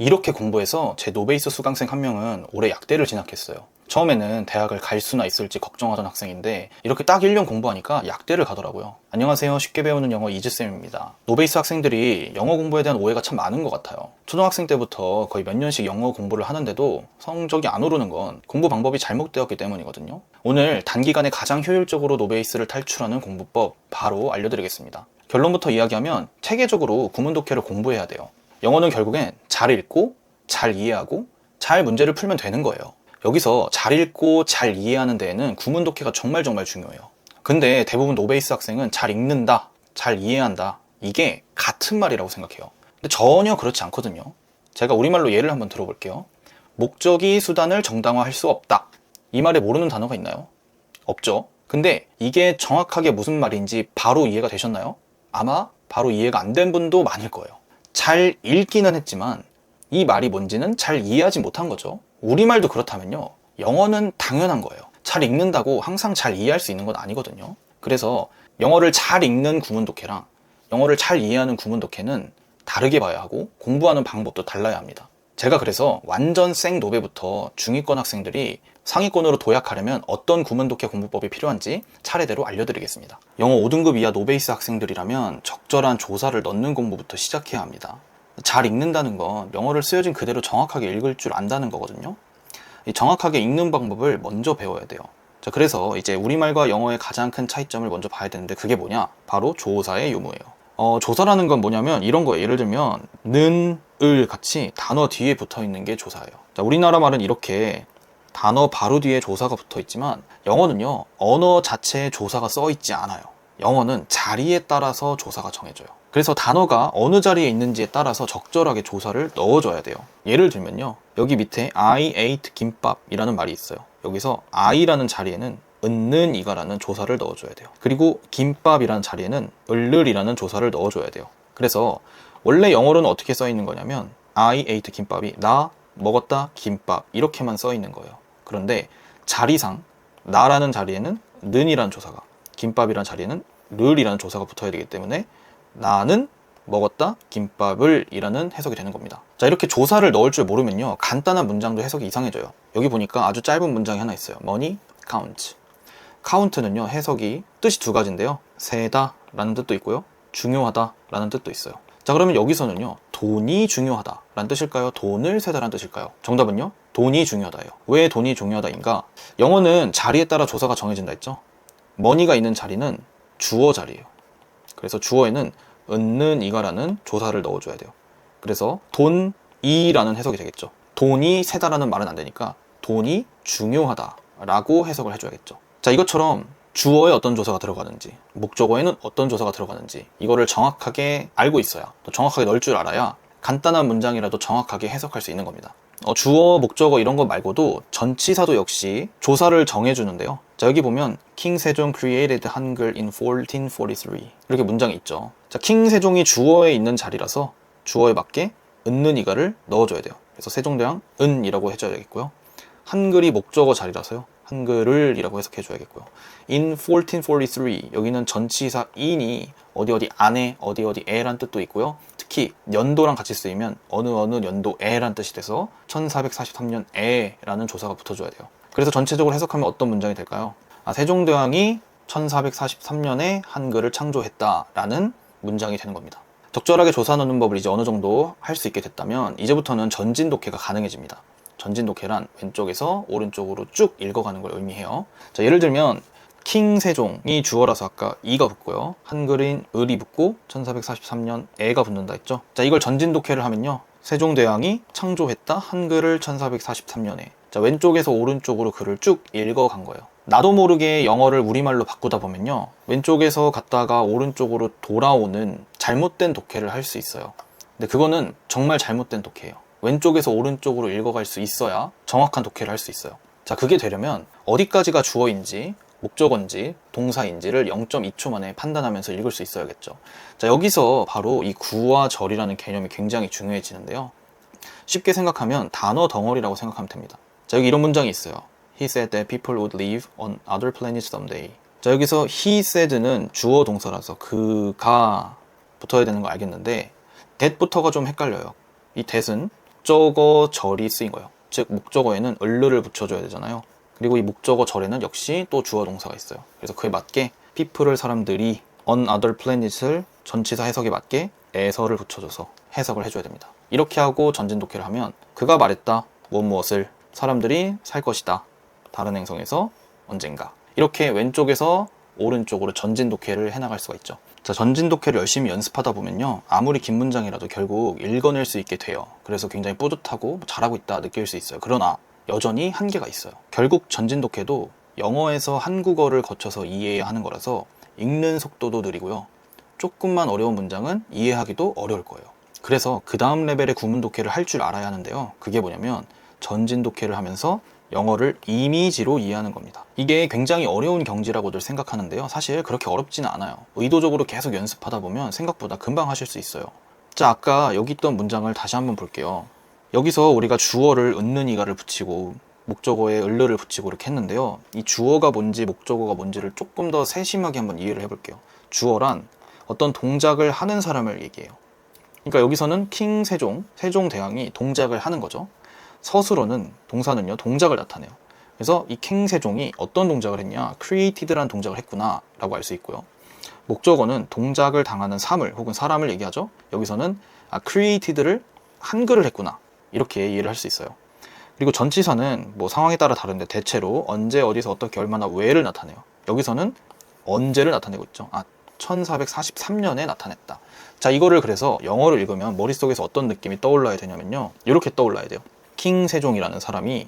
이렇게 공부해서 제 노베이스 수강생 한 명은 올해 약대를 진학했어요. 처음에는 대학을 갈 수나 있을지 걱정하던 학생인데 이렇게 딱 1년 공부하니까 약대를 가더라고요. 안녕하세요. 쉽게 배우는 영어 이즈쌤입니다. 노베이스 학생들이 영어 공부에 대한 오해가 참 많은 것 같아요. 초등학생 때부터 거의 몇 년씩 영어 공부를 하는데도 성적이 안 오르는 건 공부 방법이 잘못되었기 때문이거든요. 오늘 단기간에 가장 효율적으로 노베이스를 탈출하는 공부법 바로 알려드리겠습니다. 결론부터 이야기하면 체계적으로 구문 독해를 공부해야 돼요. 영어는 결국엔 잘 읽고 잘 이해하고 잘 문제를 풀면 되는 거예요. 여기서 잘 읽고 잘 이해하는 데에는 구문 독해가 정말 정말 중요해요. 근데 대부분 노베이스 학생은 잘 읽는다, 잘 이해한다. 이게 같은 말이라고 생각해요. 근데 전혀 그렇지 않거든요. 제가 우리말로 예를 한번 들어볼게요. 목적이 수단을 정당화할 수 없다. 이 말에 모르는 단어가 있나요? 없죠. 근데 이게 정확하게 무슨 말인지 바로 이해가 되셨나요? 아마 바로 이해가 안 된 분도 많을 거예요. 잘 읽기는 했지만 이 말이 뭔지는 잘 이해하지 못한 거죠. 우리말도 그렇다면요. 영어는 당연한 거예요. 잘 읽는다고 항상 잘 이해할 수 있는 건 아니거든요. 그래서 영어를 잘 읽는 구문 독해랑 영어를 잘 이해하는 구문 독해는 다르게 봐야 하고 공부하는 방법도 달라야 합니다. 제가 그래서 완전 생 노베부터 중위권 학생들이 상위권으로 도약하려면 어떤 구문 독해 공부법이 필요한지 차례대로 알려드리겠습니다. 영어 5등급 이하 노베이스 학생들이라면 적절한 조사를 넣는 공부부터 시작해야 합니다. 잘 읽는다는 건 영어를 쓰여진 그대로 정확하게 읽을 줄 안다는 거거든요. 이 정확하게 읽는 방법을 먼저 배워야 돼요. 자, 그래서 이제 우리말과 영어의 가장 큰 차이점을 먼저 봐야 되는데 그게 뭐냐? 바로 조사의 유무예요. 어, 조사라는 건 뭐냐면 이런 거예요. 예를 들면 는, 을 같이 단어 뒤에 붙어 있는 게 조사예요. 자, 우리나라 말은 이렇게 단어 바로 뒤에 조사가 붙어 있지만 영어는요. 언어 자체에 조사가 써 있지 않아요. 영어는 자리에 따라서 조사가 정해져요. 그래서 단어가 어느 자리에 있는지에 따라서 적절하게 조사를 넣어줘야 돼요. 예를 들면요. 여기 밑에 I ate 김밥이라는 말이 있어요. 여기서 I라는 자리에는 은는 이가라는 조사를 넣어줘야 돼요. 그리고 김밥이라는 자리에는 을르이라는 조사를 넣어줘야 돼요. 그래서 원래 영어로는 어떻게 써 있는 거냐면 I ate 김밥이 나 먹었다 김밥 이렇게만 써 있는 거예요. 그런데 자리상 나라는 자리에는 는이라는 조사가 김밥이라는 자리에는 르이라는 조사가 붙어야 되기 때문에 나는 먹었다 김밥을 이라는 해석이 되는 겁니다. 자 이렇게 조사를 넣을 줄 모르면요 간단한 문장도 해석이 이상해져요. 여기 보니까 아주 짧은 문장이 하나 있어요. money count. 카운트는요 해석이 뜻이 두 가지인데요. 세다 라는 뜻도 있고요. 중요하다 라는 뜻도 있어요. 자 그러면 여기서는요 돈이 중요하다 라는 뜻일까요? 돈을 세다 라는 뜻일까요? 정답은요 돈이 중요하다예요. 왜 돈이 중요하다인가? 영어는 자리에 따라 조사가 정해진다 했죠. 머니가 있는 자리는 주어 자리예요. 그래서 주어에는 은는 이가라는 조사를 넣어줘야 돼요. 그래서 돈이라는 해석이 되겠죠. 돈이 세다라는 말은 안 되니까 돈이 중요하다 라고 해석을 해줘야겠죠. 자 이것처럼 주어에 어떤 조사가 들어가는지 목적어에는 어떤 조사가 들어가는지 이거를 정확하게 알고 있어야 또 정확하게 넣을 줄 알아야 간단한 문장이라도 정확하게 해석할 수 있는 겁니다. 어, 주어, 목적어 이런 거 말고도 전치사도 역시 조사를 정해주는데요. 자 여기 보면 킹 세종 created 한글 in 1443 이렇게 문장이 있죠. 자 킹 세종이 주어에 있는 자리라서 주어에 맞게 은는 이가를 넣어줘야 돼요. 그래서 세종대왕 은이라고 해줘야겠고요. 한글이 목적어 자리라서요. 한글을 이라고 해석해 줘야겠고요. in 1443 여기는 전치사 in이 어디 어디 안에 어디 어디 에란 뜻도 있고요. 특히 연도랑 같이 쓰이면 어느 어느 연도에란 뜻이 돼서 1443년에라는 조사가 붙어줘야 돼요. 그래서 전체적으로 해석하면 어떤 문장이 될까요? 아, 세종대왕이 1443년에 한글을 창조했다라는 문장이 되는 겁니다. 적절하게 조사 넣는 법을 이제 어느 정도 할 수 있게 됐다면 이제부터는 전진 독해가 가능해집니다. 전진 독해란 왼쪽에서 오른쪽으로 쭉 읽어가는 걸 의미해요. 자, 예를 들면 킹 세종이 주어라서 아까 이가 붙고요. 한글인 을이 붙고 1443년 애가 붙는다 했죠. 자, 이걸 전진 독해를 하면요. 세종대왕이 창조했다 한글을 1443년에 자, 왼쪽에서 오른쪽으로 글을 쭉 읽어간 거예요. 나도 모르게 영어를 우리말로 바꾸다 보면요. 왼쪽에서 갔다가 오른쪽으로 돌아오는 잘못된 독해를 할 수 있어요. 근데 그거는 정말 잘못된 독해예요. 왼쪽에서 오른쪽으로 읽어갈 수 있어야 정확한 독해를 할 수 있어요. 자, 그게 되려면 어디까지가 주어인지, 목적어인지, 동사인지를 0.2초 만에 판단하면서 읽을 수 있어야겠죠. 자, 여기서 바로 이 구와 절이라는 개념이 굉장히 중요해지는데요. 쉽게 생각하면 단어 덩어리라고 생각하면 됩니다. 자, 여기 이런 문장이 있어요. He said that people would live on other planets someday. 자, 여기서 he said는 주어 동사라서 그가 붙어야 되는 거 알겠는데 that부터가 좀 헷갈려요. 이 that은 목적어 절이 쓰인 거예요. 즉 목적어에는 을르를 붙여줘야 되잖아요. 그리고 이 목적어 절에는 역시 또 주어 동사가 있어요. 그래서 그에 맞게 people을 사람들이 on other planet을 전치사 해석에 맞게 에서를 붙여줘서 해석을 해줘야 됩니다. 이렇게 하고 전진 독해를 하면 그가 말했다 무엇 무엇을 사람들이 살 것이다 다른 행성에서 언젠가 이렇게 왼쪽에서 오른쪽으로 전진 독해를 해나갈 수가 있죠. 자, 전진 독해를 열심히 연습하다 보면요. 아무리 긴 문장이라도 결국 읽어낼 수 있게 돼요. 그래서 굉장히 뿌듯하고 잘하고 있다 느낄 수 있어요. 그러나 여전히 한계가 있어요. 결국 전진 독해도 영어에서 한국어를 거쳐서 이해해야 하는 거라서 읽는 속도도 느리고요. 조금만 어려운 문장은 이해하기도 어려울 거예요. 그래서 그 다음 레벨의 구문 독해를 할 줄 알아야 하는데요. 그게 뭐냐면 전진 독해를 하면서 영어를 이미지로 이해하는 겁니다. 이게 굉장히 어려운 경지라고들 생각하는데요. 사실 그렇게 어렵지는 않아요. 의도적으로 계속 연습하다 보면 생각보다 금방 하실 수 있어요. 자, 아까 여기 있던 문장을 다시 한번 볼게요. 여기서 우리가 주어를 은는 이가를 붙이고 목적어에 을르를 붙이고 이렇게 했는데요. 이 주어가 뭔지 목적어가 뭔지를 조금 더 세심하게 한번 이해를 해볼게요. 주어란 어떤 동작을 하는 사람을 얘기해요. 그러니까 여기서는 킹 세종, 세종 대왕이 동작을 하는 거죠. 서술어는 동사는요 동작을 나타내요. 그래서 이 킹세종이 어떤 동작을 했냐, created란 동작을 했구나 라고 알 수 있고요. 목적어는 동작을 당하는 사물 혹은 사람을 얘기하죠. 여기서는 아, created를 한글을 했구나 이렇게 이해를 할 수 있어요. 그리고 전치사는 뭐 상황에 따라 다른데 대체로 언제 어디서 어떻게 얼마나 왜를 나타내요. 여기서는 언제를 나타내고 있죠. 아 1443년에 나타냈다. 자 이거를 그래서 영어를 읽으면 머릿속에서 어떤 느낌이 떠올라야 되냐면요. 이렇게 떠올라야 돼요. 킹 세종이라는 사람이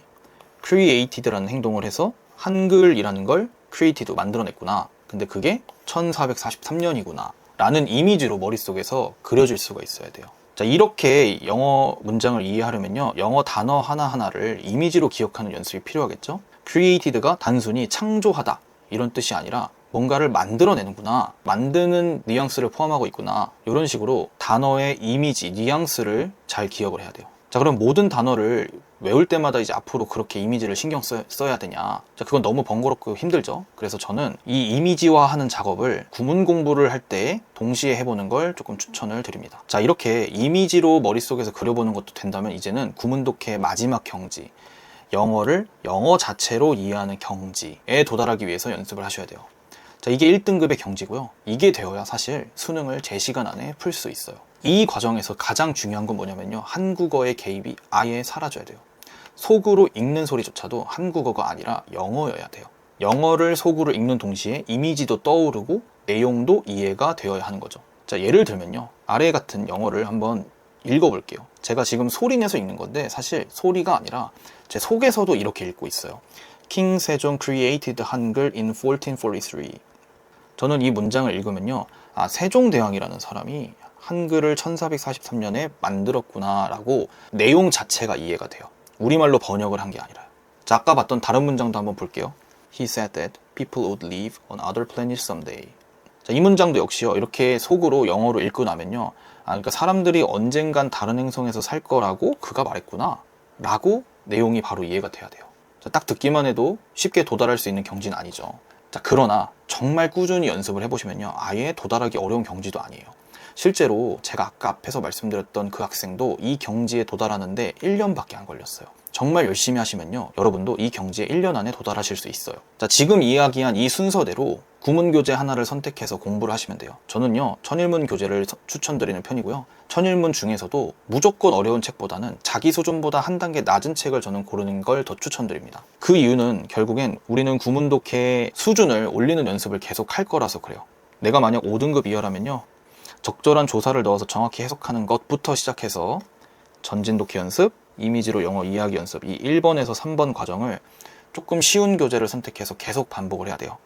created라는 행동을 해서 한글이라는 걸 created 만들어냈구나. 근데 그게 1443년이구나. 라는 이미지로 머릿속에서 그려질 수가 있어야 돼요. 자, 이렇게 영어 문장을 이해하려면요. 영어 단어 하나하나를 이미지로 기억하는 연습이 필요하겠죠? created가 단순히 창조하다. 이런 뜻이 아니라 뭔가를 만들어내는구나. 만드는 뉘앙스를 포함하고 있구나. 이런 식으로 단어의 이미지, 뉘앙스를 잘 기억을 해야 돼요. 자, 그럼 모든 단어를 외울 때마다 이제 앞으로 그렇게 이미지를 신경 써, 써야 되냐. 자, 그건 너무 번거롭고 힘들죠. 그래서 저는 이 이미지화 하는 작업을 구문 공부를 할 때 동시에 해보는 걸 조금 추천을 드립니다. 자, 이렇게 이미지로 머릿속에서 그려보는 것도 된다면 이제는 구문 독해의 마지막 경지. 영어를 영어 자체로 이해하는 경지에 도달하기 위해서 연습을 하셔야 돼요. 자, 이게 1등급의 경지고요. 이게 되어야 사실 수능을 제 시간 안에 풀 수 있어요. 이 과정에서 가장 중요한 건 뭐냐면요. 한국어의 개입이 아예 사라져야 돼요. 속으로 읽는 소리조차도 한국어가 아니라 영어여야 돼요. 영어를 속으로 읽는 동시에 이미지도 떠오르고 내용도 이해가 되어야 하는 거죠. 자, 예를 들면요. 아래 같은 영어를 한번 읽어볼게요. 제가 지금 소리 내서 읽는 건데 사실 소리가 아니라 제 속에서도 이렇게 읽고 있어요. King Sejong created 한글 in 1443. 저는 이 문장을 읽으면요. 아, 세종대왕이라는 사람이 한글을 1443년에 만들었구나라고 내용 자체가 이해가 돼요. 우리말로 번역을 한 게 아니라. 자, 아까 봤던 다른 문장도 한번 볼게요. He said that people would live on other planets someday. 자, 이 문장도 역시요. 이렇게 속으로 영어로 읽고 나면요. 아, 그러니까 사람들이 언젠간 다른 행성에서 살 거라고 그가 말했구나. 라고 내용이 바로 이해가 돼야 돼요. 자, 딱 듣기만 해도 쉽게 도달할 수 있는 경지는 아니죠. 자, 그러나 정말 꾸준히 연습을 해보시면요. 아예 도달하기 어려운 경지도 아니에요. 실제로 제가 아까 앞에서 말씀드렸던 그 학생도 이 경지에 도달하는데 1년밖에 안 걸렸어요. 정말 열심히 하시면요. 여러분도 이 경지에 1년 안에 도달하실 수 있어요. 자, 지금 이야기한 이 순서대로 구문 교재 하나를 선택해서 공부를 하시면 돼요. 저는요, 천일문 교재를 서- 추천드리는 편이고요. 천일문 중에서도 무조건 어려운 책보다는 자기 수준보다 한 단계 낮은 책을 저는 고르는 걸 더 추천드립니다. 그 이유는 결국엔 우리는 구문 독해 수준을 올리는 연습을 계속 할 거라서 그래요. 내가 만약 5등급 이하라면요. 적절한 조사를 넣어서 정확히 해석하는 것부터 시작해서 전진 독해 연습, 이미지로 영어 이해하기 연습 이 1번에서 3번 과정을 조금 쉬운 교재를 선택해서 계속 반복을 해야 돼요.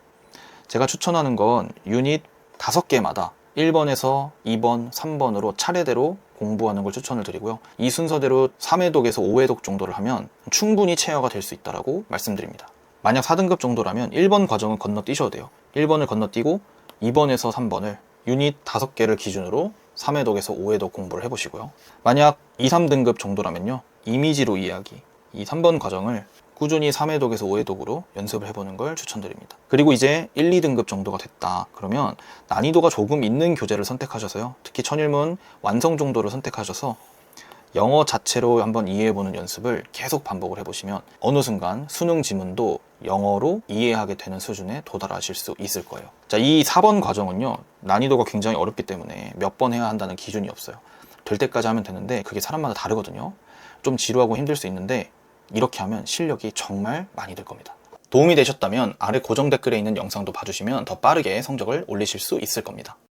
제가 추천하는 건 유닛 5개마다 1번에서 2번, 3번으로 차례대로 공부하는 걸 추천을 드리고요. 이 순서대로 3회독에서 5회독 정도를 하면 충분히 체어가 될 수 있다고 말씀드립니다. 만약 4등급 정도라면 1번 과정은 건너뛰셔도 돼요. 1번을 건너뛰고 2번에서 3번을 유닛 5개를 기준으로 3회독에서 5회독 공부를 해보시고요. 만약 2, 3등급 정도라면요. 이미지로 이해하기. 이 3번 과정을 꾸준히 3회독에서 5회독으로 연습을 해보는 걸 추천드립니다. 그리고 이제 1, 2등급 정도가 됐다. 그러면 난이도가 조금 있는 교재를 선택하셔서요. 특히 천일문 완성 정도를 선택하셔서 영어 자체로 한번 이해해보는 연습을 계속 반복을 해보시면 어느 순간 수능 지문도 영어로 이해하게 되는 수준에 도달하실 수 있을 거예요. 자, 이 4번 과정은요, 난이도가 굉장히 어렵기 때문에 몇 번 해야 한다는 기준이 없어요. 될 때까지 하면 되는데 그게 사람마다 다르거든요. 좀 지루하고 힘들 수 있는데 이렇게 하면 실력이 정말 많이 될 겁니다. 도움이 되셨다면 아래 고정 댓글에 있는 영상도 봐주시면 더 빠르게 성적을 올리실 수 있을 겁니다.